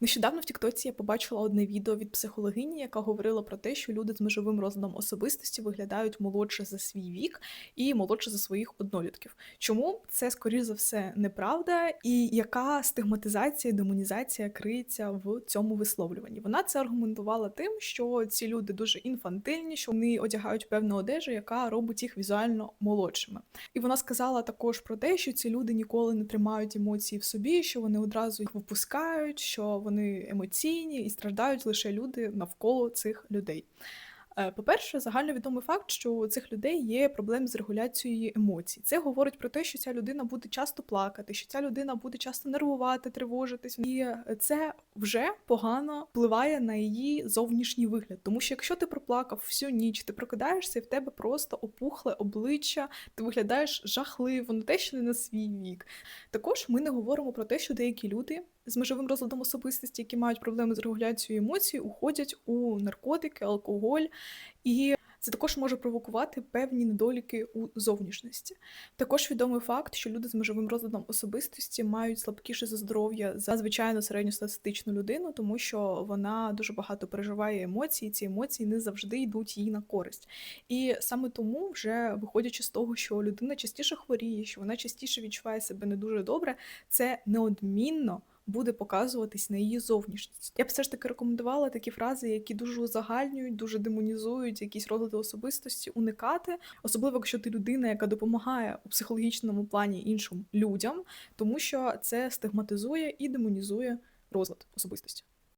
Нещодавно в Тіктоці я побачила одне відео від психологині, яка говорила про те, що люди з межовим розладом особистості виглядають молодше за свій вік і молодше за своїх однолітків. Чому це скоріш за все неправда, і яка стигматизація, демонізація криється в цьому висловлюванні? Вона це аргументувала тим, що ці люди дуже інфантильні, що вони одягають певну одежу, яка робить їх візуально молодшими. І вона сказала також про те, що ці люди ніколи не тримають емоції в собі, що вони одразу їх випускають, що вони емоційні і страждають лише люди навколо цих людей. Е, По-перше, загальновідомий факт, що у цих людей є проблеми з регуляцією емоцій. Це говорить про те, що ця людина буде часто плакати, що ця людина буде часто нервувати, тривожитись, і це вже погано впливає на її зовнішній вигляд. Тому що якщо ти проплакав всю ніч, ти прокидаєшся і в тебе просто опухле обличчя, ти виглядаєш жахливо, не те, що не на свій вік. Також ми не говоримо про те, що деякі люди з межовим розладом особистості, які мають проблеми з регуляцією емоцій, уходять у наркотики, алкоголь, і це також може провокувати певні недоліки у зовнішності. Також відомий факт, що люди з межовим розладом особистості мають слабкіше за здоров'я за звичайну середньостатистичну людину, тому що вона дуже багато переживає емоцій, і ці емоції не завжди йдуть їй на користь. І саме тому, вже виходячи з того, що людина частіше хворіє, що вона частіше відчуває себе не дуже добре, це неодмінно буде показуватись на її зовнішність. Я б все ж таки рекомендувала такі фрази, які дуже узагальнюють, дуже демонізують якісь розлади особистості, уникати, особливо якщо ти людина, яка допомагає у психологічному плані іншим людям, тому що це стигматизує і демонізує розлад особистості.